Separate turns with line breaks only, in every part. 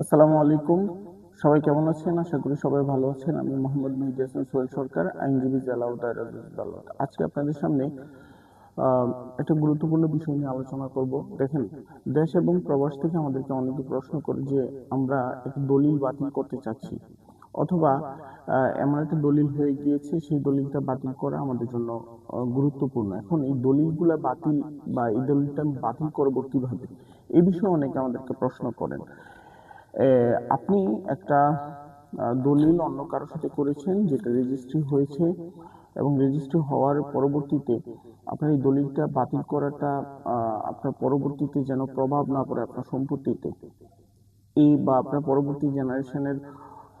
আসসালামু আলাইকুম। সবাই কেমন আছেন? আশা করি সবাই ভালো আছেন। আমি মোহাম্মদ মেহেদি হাসান সোহেল সরকার, আইনজীবী জেলা আদালত আজকে আপনাদের সামনে একটা গুরুত্বপূর্ণ বিষয় নিয়ে আলোচনা করব। দেখেন, দেশ এবং প্রবাস থেকে আমাদেরকে অনেকে প্রশ্ন করে যে, আমরা একটা দলিল বাতিল করতে চাচ্ছি অথবা এমন একটা দলিল হয়ে গিয়েছে, সেই দলিলটা বাতিল করা আমাদের জন্য গুরুত্বপূর্ণ। এখন এই দলিলগুলা বাতিল বা এই দলিলটা আমি বাতিল করব কীভাবে? এই বিষয়ে অনেকে আমাদেরকে প্রশ্ন করেন। আপনি একটা দলিল অন্য কারোর সাথে করেছেন যেটা রেজিস্ট্রি হয়েছে এবং রেজিস্ট্রি হওয়ার পরবর্তীতে আপনার এই দলিলটা বাতিল করাটা আপনার পরবর্তীতে যেন প্রভাব না পড়ে আপনার সম্পত্তিতে। এই বা আপনার পরবর্তী জেনারেশনের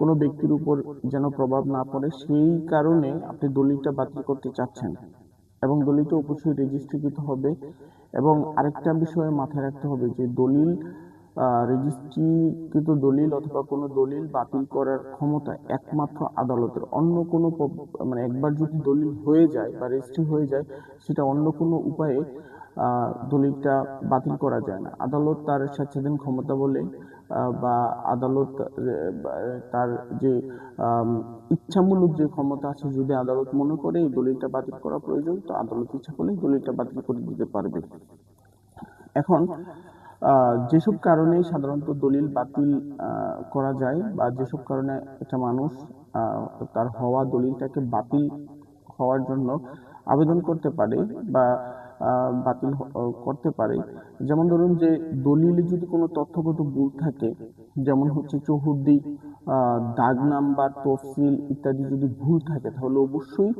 কোনো ব্যক্তির উপর যেন প্রভাব না পড়ে, সেই কারণে আপনি দলিলটা বাতিল করতে চাচ্ছেন এবং দলিলটা অবশ্যই রেজিস্ট্রিকৃত হবে। এবং আরেকটা বিষয়ে মাথায় রাখতে হবে যে দলিল রেজিস্ট্রিকৃত দলিল অথবা কোনো দলিল বাতিল করার ক্ষমতা একমাত্র আদালতের। অন্য কোনো মানে একবার যদি দলিল হয়ে যায় বা রেজিস্ট্রি হয়ে যায়, সেটা অন্য কোনো উপায়ে দলিলটা বাতিল করা যায় না। আদালত তার স্বেচ্ছাধীন ক্ষমতা বলে বা আদালত তার যে ইচ্ছামূলক যে ক্ষমতা আছে, যদি আদালত মনে করে এই দলিলটা বাতিল করা প্রয়োজন, তো আদালত ইচ্ছা করলে দলিলটা বাতিল করে দিতে পারবে। এখন যেসব কারণে সাধারণত দলিল বাতিল করা যায় বা যেসব কারণে একটা মানুষ তার হওয়া দলিলটাকে বাতিল হওয়ার জন্য আবেদন করতে পারে বা বাতিল করতে পারে। যেমন ধরুন যে দলিলে যদি কোনো তথ্যগত ভুল থাকে, যেমন হচ্ছে চৌহদ্দি দাগ নাম্বার, তফসিল ইত্যাদি যদি ভুল থাকে, তাহলে অবশ্যই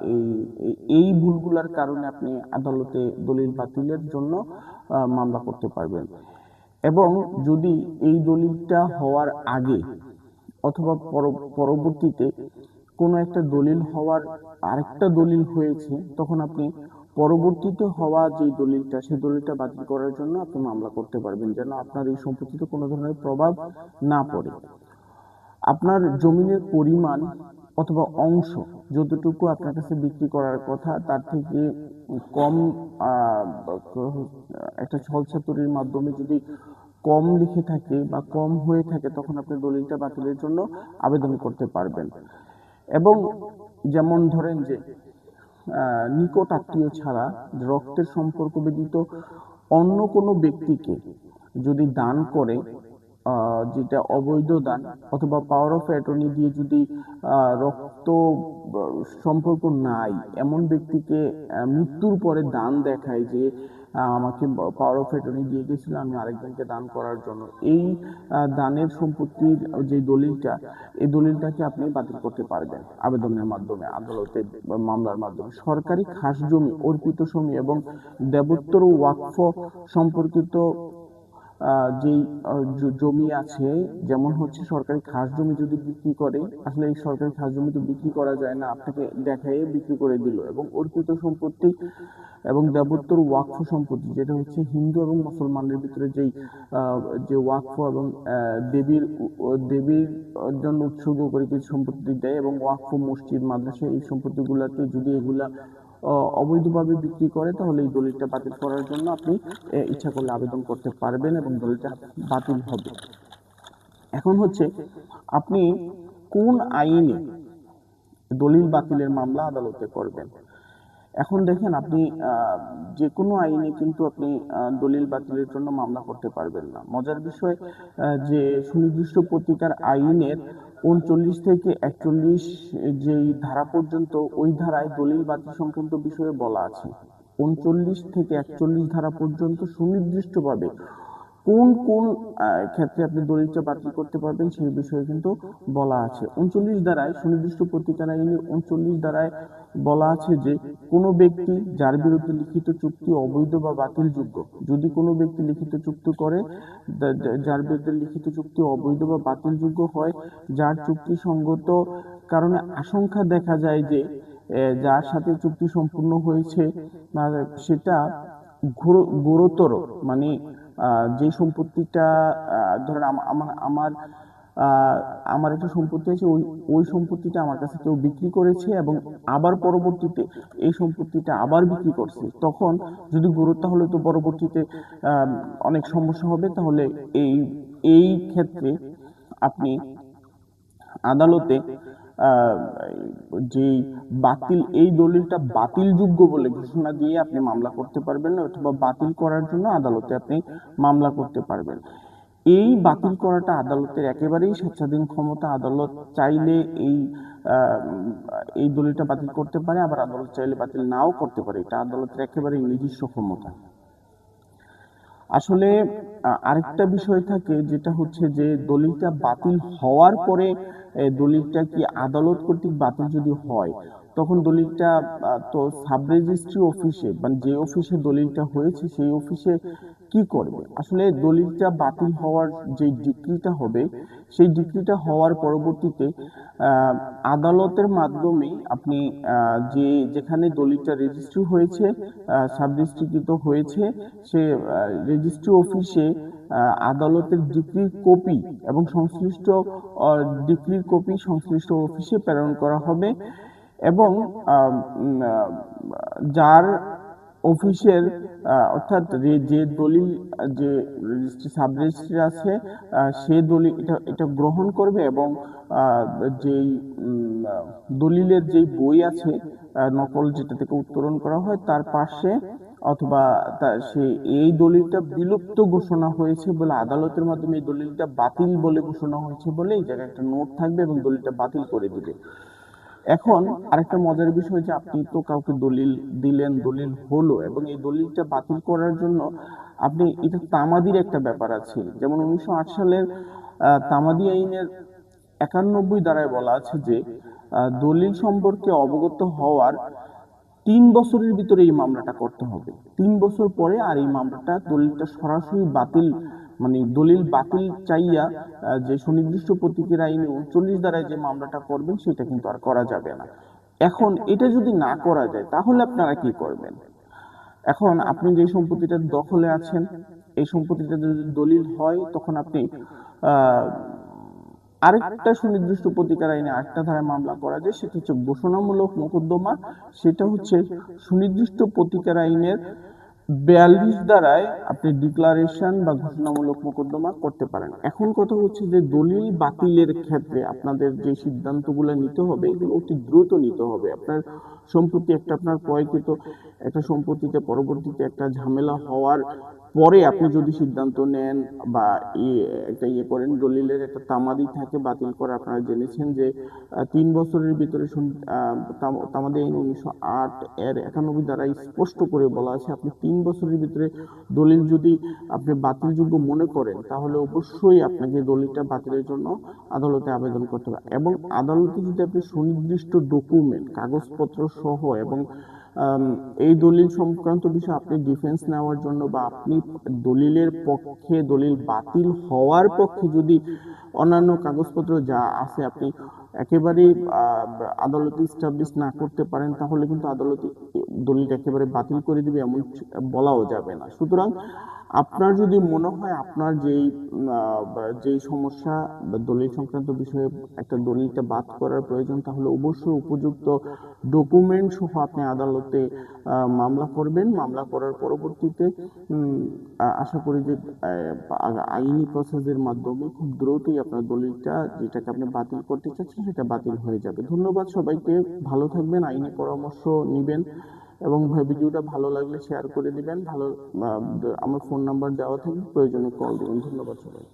এই, এই- ভুলগুলোর কারণে আপনি আদালতে দলিল বাতিলের জন্য মামলা করতে পারবেন। এবং যদি এই দলিলটা হওয়ার আগে অথবা পরবর্তীতে কোনো একটা দলিল হওয়ার আরেকটা দলিল হয়েছে, তখন আপনি পরবর্তীতে হওয়া যে দলিলটা সেই দলিলটা বাতিল করার জন্য আপনি মামলা করতে পারবেন, যেন আপনার এই সম্পত্তিতে কোনো ধরনের প্রভাব না পড়ে। আপনার জমিনের পরিমাণ অথবা অংশ যতটুকু আপনার কাছে বিক্রি করার কথা, তার থেকে কম একটা ছলছাতুরির মাধ্যমে যদি কম লিখে থাকে বা কম হয়ে থাকে, তখন আপনি দলিলটা বাতিলের জন্য আবেদন করতে পারবেন। এবং যেমন ধরেন যে নিকট আত্মীয় ছাড়া রক্তের সম্পর্ক ব্যতীত অন্য কোনো ব্যক্তিকে যদি দান করে যেটা অবৈধ দান অথবা পাওয়ার অফ অ্যাটর্নি দিয়ে যদি রক্ত সম্পর্ক নাই, এমন ব্যক্তিকে মৃত্যুর পরে দান দেখায় যে আমাকে পাওয়ার অফ অ্যাটর্নি দিয়ে গেছিল, আমি আরেকজনকে দান করার জন্য। এই দানের সম্পত্তির যে দলিলটা, এই দলিলটাকে আপনি বাতিল করতে পারবেন আবেদনের মাধ্যমে, আদালতে মামলার মাধ্যমে। সরকারি খাস জমি অর্পিত জমি এবং দেবোত্তর ওয়াকফ সম্পর্কিত যেই জমি আছে, যেমন হচ্ছে সরকারি খাস জমি যদি বিক্রি করে, আসলে এই সরকারি খাস জমি তো বিক্রি করা যায় না, আপনাকে দেখায় বিক্রি করে দিল। এবং অর্পিত সম্পত্তি এবং দেবোত্তর ওয়াকফ সম্পত্তি, যেটা হচ্ছে হিন্দু এবং মুসলমানদের ভিতরে যেই যে ওয়াকফ এবং দেবীর দেবীর জন্য উৎসর্গ করে কিছু সম্পত্তি দেয় এবং ওয়াকফ মসজিদ, মাদ্রাসা, এই সম্পত্তিগুলোতে যদি এগুলা অবৈধভাবে বিক্রি করে, তাহলে এই দলিলটা বাতিল করার জন্য আপনি ইচ্ছা করলে আবেদন করতে পারবেন এবং দলিলটা বাতিল হবে। এখন হচ্ছে, আপনি কোন আইনে দলিল বাতিলের মামলা আদালতে করবেন? এখন দেখেন আপনি যে কোনো আইনে কিন্তু আপনি দলিল বাতিলের জন্য মামলা করতে পারবেন না। মজার বিষয় যে সুনির্দিষ্ট পত্রিকার আইনের উনচল্লিশ থেকে একচল্লিশ যেই ধারা পর্যন্ত ওই ধারায় দলিল বাতিল সংক্রান্ত বিষয়ে বলা আছে। উনচল্লিশ থেকে একচল্লিশ ধারা পর্যন্ত সুনির্দিষ্টভাবে কোন কোন ক্ষেত্রে আপনি দলিলটা বাতিল করতে পারবেন সেই বিষয়ে কিন্তু বলা আছে। উনচল্লিশ ধারায় সুনির্দিষ্ট পত্রিকার আইনের উনচল্লিশ ধারায় বলা আছে যে, কোনো ব্যক্তি যার বিরুদ্ধে লিখিত চুক্তি অবৈধ বা বাতিলযোগ্য, যদি কোনো ব্যক্তি লিখিত চুক্তি করে যার বিরুদ্ধে লিখিত চুক্তি অবৈধ বা বাতিলযোগ্য হয়, যার চুক্তি সঙ্গত কারণে আশঙ্কা দেখা যায় যে যার সাথে চুক্তি সম্পূর্ণ হয়েছে সেটা গুরু- গুরুতর মানে যে সম্পত্তিটা ধরেন আম- আমার আমার আমার একটা সম্পত্তি আছে, ওই ওই সম্পত্তিটা আমার কাছে কেউ বিক্রি করেছে এবং আবার পরবর্তীতে এই সম্পত্তিটা আবার বিক্রি করছে, তখন যদি গুরুত্ব হলে তো পরবর্তীতে অনেক সমস্যা হবে, তাহলে এই এই ক্ষেত্রে আপনি আদালতে যে বাতিল, এই দলিলটা বাতিলযোগ্য বলে ঘোষণা দিয়ে আপনি মামলা করতে পারবেন অথবা বাতিল করার জন্য আদালতে আপনি মামলা করতে পারবেন। এই বাতিল করাটা আদালতের একেবারেই স্বেচ্ছাধীন ক্ষমতা। আদালত চাইলে এই এই দলিলটা বাতিল করতে পারে, আবার আদালত চাইলে বাতিল নাও করতে পারে। এটা আদালতের একেবারেই নিজস্ব ক্ষমতা। আসলে আরেকটা বিষয় থাকে, যেটা হচ্ছে যে দলিলটা বাতিল হওয়ার পরে দলিলটা কি আদালত কর্তৃক বাতিল যদি হয়, তখন দলিলটা তো সাব রেজিস্ট্রি অফিসে মানে যে অফিসে দলিলটা হয়েছে, সেই অফিসে কি করবে? আসলে দলিলটা বাতিল হওয়ার যে ডিক্রিটা হবে, সেই ডিক্রিটা হওয়ার পরবর্তীতে আদালতের মাধ্যমে আপনি যে যেখানে দলিলটা রেজিস্ট্রি হয়েছে সাব ডিস্ট্রিক্ট হয়েছে, সে রেজিস্ট্রি অফিসে আদালতের ডিক্রির কপি এবং সংশ্লিষ্ট ডিক্রির কপি সংশ্লিষ্ট অফিসে প্রেরণ করা হবে এবং যার অফিসের অর্থাৎ যে দলিল, যে সাব রেজিস্ট্রি আছে সে দলিল, এটা এটা গ্রহণ করবে এবং যেই দলিলের যেই বই আছে নকল যেটা থেকে উত্তোলন করা হয়, তার পাশে অথবা সে এই দলিলটা বিলুপ্ত ঘোষণা হয়েছে বলে আদালতের মাধ্যমে এই দলিলটা বাতিল বলে ঘোষণা হয়েছে বলে এই জায়গায় একটা নোট থাকবে এবং দলিলটা বাতিল করে দিবে। এখন আরেকটা মজার বিষয় যে আপনি তো কাউকে দলিল দিলেন, দলিল হলো এবং এই দলিলটা বাতিল করার জন্য আপনি, এটা তামাদির একটা ব্যাপার আছে। যেমন উনিশশো আট সালের তামাদি আইনের একানব্বই ধারায় বলা আছে যে দলিল সম্পর্কে অবগত হওয়ার তিন বছরের ভিতরে এই মামলাটা করতে হবে। তিন বছর পরে আর এই মামলাটা দলিলটা সরাসরি বাতিল মানে দলিল বাতিল চাইয়া যে সুনির্দিষ্ট প্রতীকের আইনে উনচল্লিশ দ্বারায় যে মামলাটা করবেন, সেটা কিন্তু আর করা যাবে না। এখন এটা যদি না করা যায়, তাহলে আপনারা কি করবেন? এখন আপনি যে সম্পত্তিটার দখলে আছেন, এই সম্পত্তিটা যদি দলিল হয়, তখন আপনি আরেকটা সুনির্দিষ্ট প্রতিকার আইনে আরেকটা ধারায় মামলা করা যায়, সেটা হচ্ছে ঘোষণামূলক মোকদ্দমা, সেটা হচ্ছে সুনির্দিষ্ট প্রতিকার আইনের বিয়াল্লিশ দ্বারায় আপনি ডিক্লারেশন বা ঘোষণামূলক মোকদ্দমা করতে পারেন। এখন কথা হচ্ছে যে দলিল বাতিলের ক্ষেত্রে আপনাদের যে সিদ্ধান্তগুলো নিতে হবে, এগুলো অতি দ্রুত নিতে হবে। আপনার সম্পত্তি একটা, আপনার ক্রয়কৃত একটা সম্পত্তিতে পরবর্তীতে একটা ঝামেলা হওয়ার পরে আপনি যদি সিদ্ধান্ত নেন বা একটা ইয়ে করেন, দলিলের একটা তামাদি থাকে বাতিল করে, আপনারা জেনেছেন যে তিন বছরের ভিতরে তামাদি আইন উনিশশো আট এর একানব্বই দ্বারা স্পষ্ট করে বলা আছে, আপনি তিন বছরের ভিতরে দলিল যদি আপনি বাতিলযোগ্য মনে করেন, তাহলে অবশ্যই আপনাকে দলিলটা বাতিলের জন্য আদালতে আবেদন করতে হবে। এবং আদালতে যদি আপনি সুনির্দিষ্ট ডকুমেন্ট, কাগজপত্র সহ এবং এই দলিল সংক্রান্ত বিষয়ে আপনি ডিফেন্স নেওয়ার জন্য বা আপনি দলিলের পক্ষে দলিল বাতিল হওয়ার পক্ষে যদি অন্যান্য কাগজপত্র যা আছে আপনি একেবারে আদালতে ইস্টাবলিশ না করতে পারেন, তাহলে কিন্তু আদালত দলিল একেবারে বাতিল করে দিবে, এমন বলাও যাবে না। সুতরাং আপনার যদি মনে হয় আপনার যেই যেই সমস্যা বা দলিল সংক্রান্ত বিষয়ে একটা দলিলটা বাদ করার প্রয়োজন, তাহলে অবশ্যই উপযুক্ত ডকুমেন্ট সহ আপনি আদালতে মামলা করবেন। মামলা করার পরবর্তীতে আশা করি যে আইনি প্রসেসের মাধ্যমে খুব দ্রুতই আপনার দলিলটা, যেটাকে আপনি বাতিল করতে চাচ্ছেন, সেটা বাতিল হয়ে যাবে। ধন্যবাদ সবাইকে। ভালো থাকবেন। আইনি পরামর্শ নেবেন। এবং ভিডিওটা ভালো লাগলে শেয়ার করে দিবেন। ভালো আমার ফোন নাম্বার দেওয়া থাকবে, প্রয়োজনে কল দেবেন। ধন্যবাদ সবাই